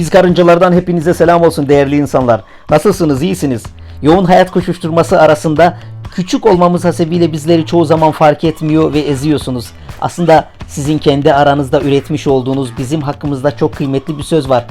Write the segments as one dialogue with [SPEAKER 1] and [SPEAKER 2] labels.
[SPEAKER 1] Biz karıncalardan hepinize selam olsun değerli insanlar. Nasılsınız? İyisiniz? Yoğun hayat koşuşturması arasında küçük olmamız hasebiyle bizleri çoğu zaman fark etmiyor ve eziyorsunuz. Aslında sizin kendi aranızda üretmiş olduğunuz bizim hakkımızda çok kıymetli bir söz var.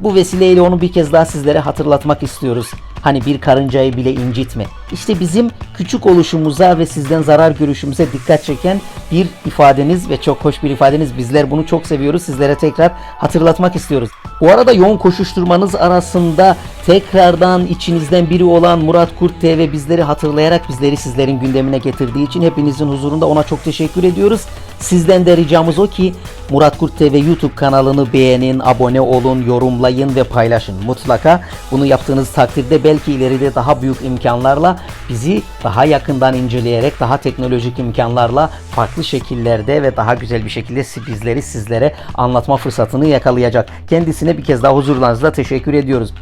[SPEAKER 1] Bu vesileyle onu bir kez daha sizlere hatırlatmak istiyoruz. Hani bir karıncayı bile incitme. İşte bizim küçük oluşumuza ve sizden zarar görüşümüze dikkat çeken bir ifadeniz ve çok hoş bir ifadeniz. Bizler bunu çok seviyoruz. Sizlere tekrar hatırlatmak istiyoruz. Bu arada yoğun koşuşturmanız arasında tekrardan içinizden biri olan Murat Kurt TV bizleri hatırlayarak bizleri sizlerin gündemine getirdiği için hepinizin huzurunda ona çok teşekkür ediyoruz. Sizden de ricamız o ki Murat Kurt TV YouTube kanalını beğenin, abone olun, yorumlayın ve paylaşın. Mutlaka bunu yaptığınız takdirde belki ileride daha büyük imkanlarla bizi daha yakından inceleyerek daha teknolojik imkanlarla farklı şekillerde ve daha güzel bir şekilde bizleri sizlere anlatma fırsatını yakalayacak. Kendisine bir kez daha huzurlarınızda teşekkür ediyoruz.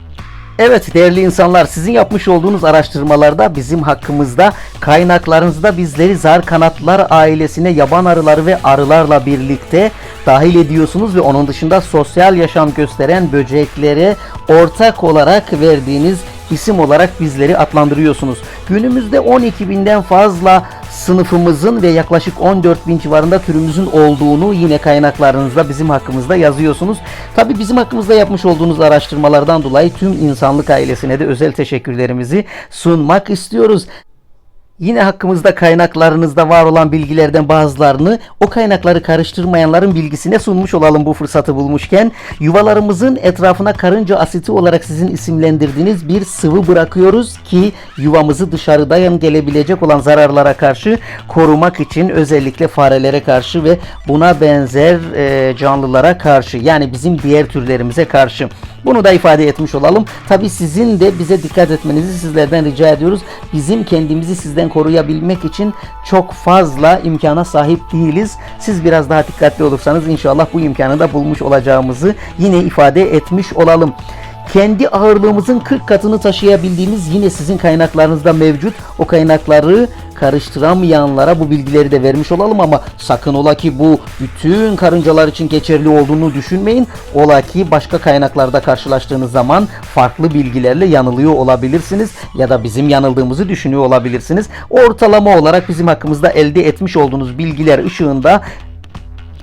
[SPEAKER 1] Evet değerli insanlar sizin yapmış olduğunuz araştırmalarda bizim hakkımızda kaynaklarınızda bizleri zar kanatlar ailesine yaban arıları ve arılarla birlikte dahil ediyorsunuz ve onun dışında sosyal yaşam gösteren böceklere ortak olarak verdiğiniz isim olarak bizleri adlandırıyorsunuz. Günümüzde 12 binden fazla sınıfımızın ve yaklaşık 14 bin civarında türümüzün olduğunu yine kaynaklarınızda bizim hakkımızda yazıyorsunuz. Tabi bizim hakkımızda yapmış olduğunuz araştırmalardan dolayı tüm insanlık ailesine de özel teşekkürlerimizi sunmak istiyoruz. Yine hakkımızda kaynaklarınızda var olan bilgilerden bazılarını o kaynakları karıştırmayanların bilgisine sunmuş olalım bu fırsatı bulmuşken. Yuvalarımızın etrafına karınca asiti olarak sizin isimlendirdiğiniz bir sıvı bırakıyoruz ki yuvamızı dışarıdan gelebilecek olan zararlara karşı korumak için özellikle farelere karşı ve buna benzer canlılara karşı yani bizim diğer türlerimize karşı. Bunu da ifade etmiş olalım. Tabi sizin de bize dikkat etmenizi sizlerden rica ediyoruz. Bizim kendimizi sizden koruyabilmek için çok fazla imkana sahip değiliz. Siz biraz daha dikkatli olursanız inşallah bu imkanı da bulmuş olacağımızı yine ifade etmiş olalım. Kendi ağırlığımızın 40 katını taşıyabildiğimiz yine sizin kaynaklarınızda mevcut. O kaynakları karıştıramayanlara bu bilgileri de vermiş olalım ama sakın ola ki bu bütün karıncalar için geçerli olduğunu düşünmeyin. Ola ki başka kaynaklarda karşılaştığınız zaman farklı bilgilerle yanılıyor olabilirsiniz ya da bizim yanıldığımızı düşünüyor olabilirsiniz. Ortalama olarak bizim hakkımızda elde etmiş olduğunuz bilgiler ışığında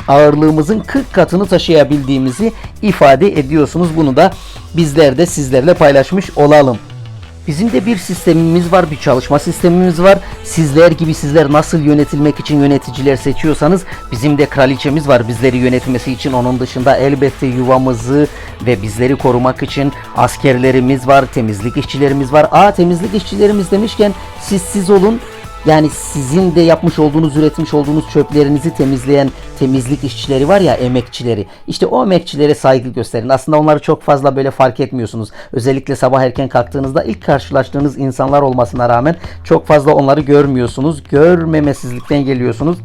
[SPEAKER 1] ağırlığımızın 40 katını taşıyabildiğimizi ifade ediyorsunuz. Bunu da bizler de sizlerle paylaşmış olalım. Bizim de bir sistemimiz var, bir çalışma sistemimiz var. Sizler gibi sizler nasıl yönetilmek için yöneticiler seçiyorsanız bizim de kraliçemiz var bizleri yönetmesi için. Onun dışında elbette yuvamızı ve bizleri korumak için askerlerimiz var, temizlik işçilerimiz var. Aa temizlik işçilerimiz demişken siz siz olun. Yani sizin de yapmış olduğunuz, üretmiş olduğunuz çöplerinizi temizleyen temizlik işçileri var ya, emekçileri. İşte o emekçilere saygı gösterin. Aslında onları çok fazla böyle fark etmiyorsunuz. Özellikle sabah erken kalktığınızda ilk karşılaştığınız insanlar olmasına rağmen çok fazla onları görmüyorsunuz. Görmemesizlikten geliyorsunuz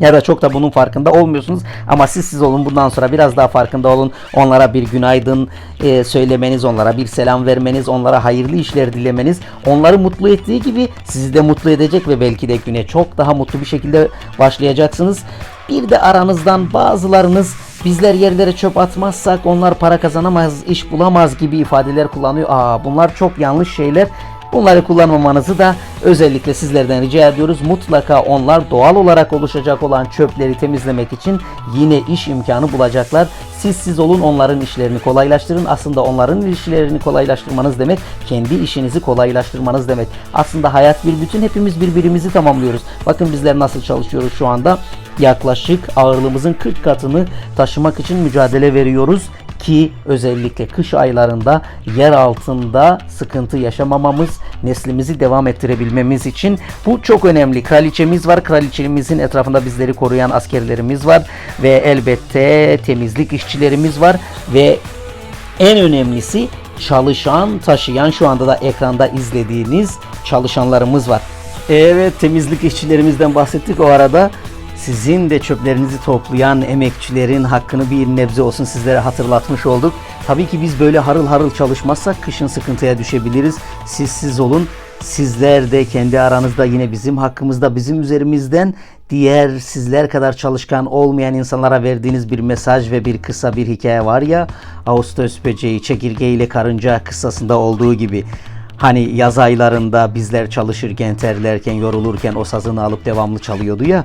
[SPEAKER 1] ya da çok da bunun farkında olmuyorsunuz. Ama siz siz olun bundan sonra biraz daha farkında olun. Onlara bir günaydın e, söylemeniz onlara bir selam vermeniz onlara hayırlı işler dilemeniz onları mutlu ettiği gibi sizi de mutlu edecek ve belki de güne çok daha mutlu bir şekilde başlayacaksınız. Bir de aranızdan bazılarınız bizler yerlere çöp atmazsak onlar para kazanamaz iş bulamaz gibi ifadeler kullanıyor. Aa bunlar çok yanlış şeyler Bunları kullanmamanızı da özellikle sizlerden rica ediyoruz. Mutlaka onlar doğal olarak oluşacak olan çöpleri temizlemek için yine iş imkanı bulacaklar. Siz siz olun onların işlerini kolaylaştırın. Aslında onların işlerini kolaylaştırmanız demek kendi işinizi kolaylaştırmanız demek. Aslında hayat bir bütün hepimiz birbirimizi tamamlıyoruz. Bakın bizler nasıl çalışıyoruz şu anda. Yaklaşık ağırlığımızın 40 katını taşımak için mücadele veriyoruz ki özellikle kış aylarında yer altında sıkıntı yaşamamamız, neslimizi devam ettirebilmemiz için bu çok önemli. Kraliçemiz var. Kraliçemizin etrafında bizleri koruyan askerlerimiz var ve elbette temizlik işçilerimiz var ve en önemlisi çalışan, taşıyan şu anda da ekranda izlediğiniz çalışanlarımız var. Evet temizlik işçilerimizden bahsettik o arada. Sizin de çöplerinizi toplayan emekçilerin hakkını bir nebze olsun sizlere hatırlatmış olduk. Tabii ki biz böyle harıl harıl çalışmazsak kışın sıkıntıya düşebiliriz. Siz siz olun. Sizler de kendi aranızda yine bizim hakkımızda bizim üzerimizden diğer sizler kadar çalışkan olmayan insanlara verdiğiniz bir mesaj ve bir kısa bir hikaye var ya Ağustos böceği, çekirge ile karınca kıssasında olduğu gibi Hani yaz aylarında bizler çalışırken, terlerken, yorulurken o sazını alıp devamlı çalıyordu ya.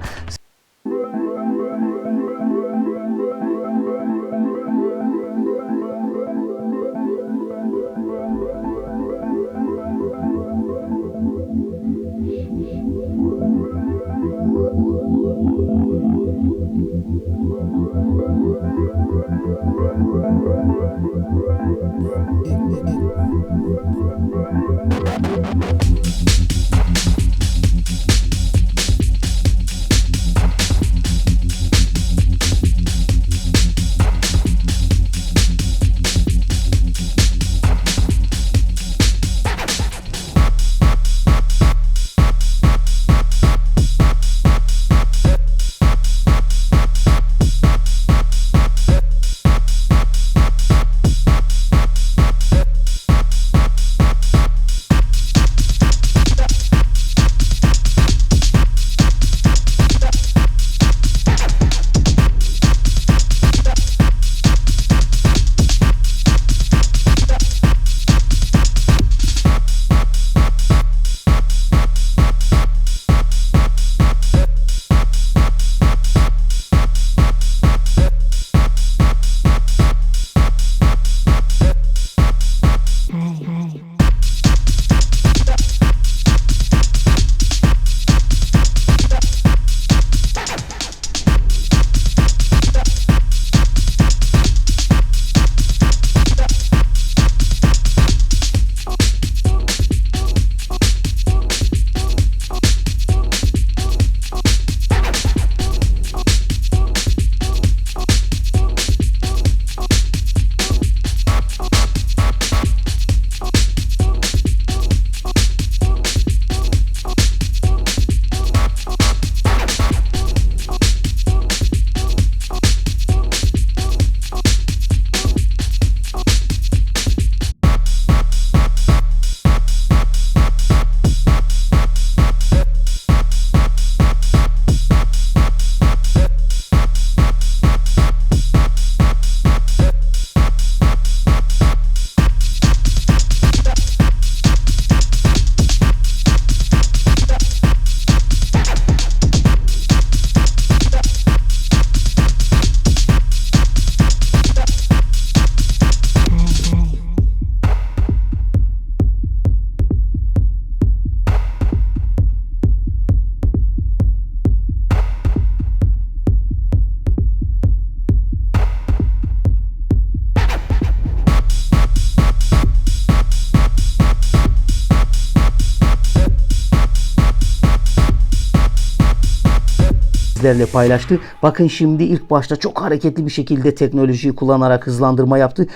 [SPEAKER 1] Bizlerle paylaştı. Bakın şimdi ilk başta çok hareketli bir şekilde teknolojiyi kullanarak hızlandırma yaptı.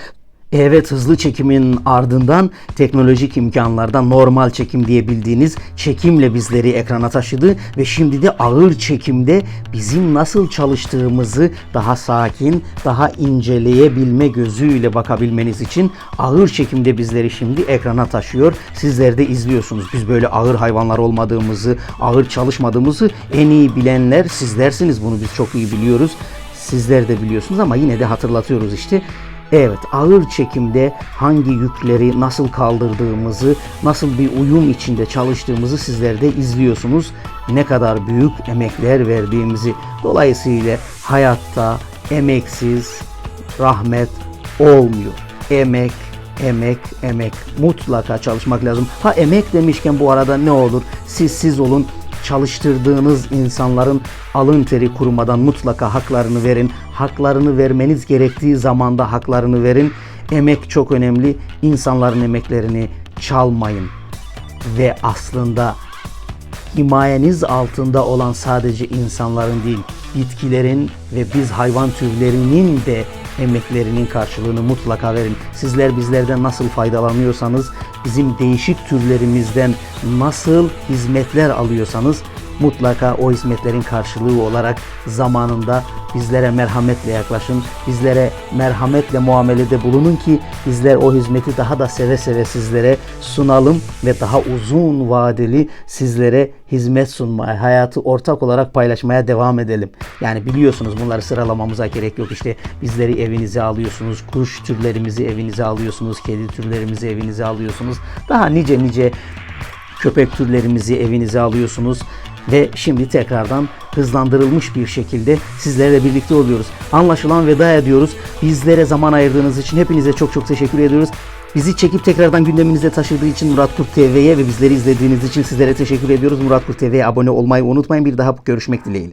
[SPEAKER 1] Evet hızlı çekimin ardından teknolojik imkanlardan normal çekim diye bildiğiniz çekimle bizleri ekrana taşıdı ve şimdi de ağır çekimde bizim nasıl çalıştığımızı daha sakin, daha inceleyebilme gözüyle bakabilmeniz için ağır çekimde bizleri şimdi ekrana taşıyor. Sizler de izliyorsunuz. Biz böyle ağır hayvanlar olmadığımızı, ağır çalışmadığımızı en iyi bilenler sizlersiniz. Bunu biz çok iyi biliyoruz. Sizler de biliyorsunuz ama yine de hatırlatıyoruz işte. Evet, ağır çekimde hangi yükleri nasıl kaldırdığımızı, nasıl bir uyum içinde çalıştığımızı sizler de izliyorsunuz. Ne kadar büyük emekler verdiğimizi. Dolayısıyla hayatta emeksiz rahmet olmuyor. Emek, emek, emek. Mutlaka çalışmak lazım. Ha emek demişken bu arada ne olur? Siz siz olun çalıştırdığınız insanların alın teri kurumadan mutlaka haklarını verin. Haklarını vermeniz gerektiği zamanda haklarını verin. Emek çok önemli. İnsanların emeklerini çalmayın. Ve aslında himayeniz altında olan sadece insanların değil, bitkilerin ve biz hayvan türlerinin de emeklerinin karşılığını mutlaka verin. Sizler bizlerden nasıl faydalanıyorsanız, bizim değişik türlerimizden nasıl hizmetler alıyorsanız mutlaka o hizmetlerin karşılığı olarak zamanında bizlere merhametle yaklaşın. Bizlere merhametle muamelede bulunun ki bizler o hizmeti daha da seve seve sizlere sunalım ve daha uzun vadeli sizlere hizmet sunmaya, hayatı ortak olarak paylaşmaya devam edelim. Yani biliyorsunuz bunları sıralamamıza gerek yok. İşte bizleri evinize alıyorsunuz, kuş türlerimizi evinize alıyorsunuz, kedi türlerimizi evinize alıyorsunuz. Daha nice nice köpek türlerimizi evinize alıyorsunuz ve şimdi tekrardan hızlandırılmış bir şekilde sizlerle birlikte oluyoruz. Anlaşılan veda ediyoruz. Bizlere zaman ayırdığınız için hepinize çok çok teşekkür ediyoruz. Bizi çekip tekrardan gündeminizde taşıdığı için Murat Kurt TV'ye ve bizleri izlediğiniz için sizlere teşekkür ediyoruz. Murat Kurt TV'ye abone olmayı unutmayın. Bir daha görüşmek dileğiyle.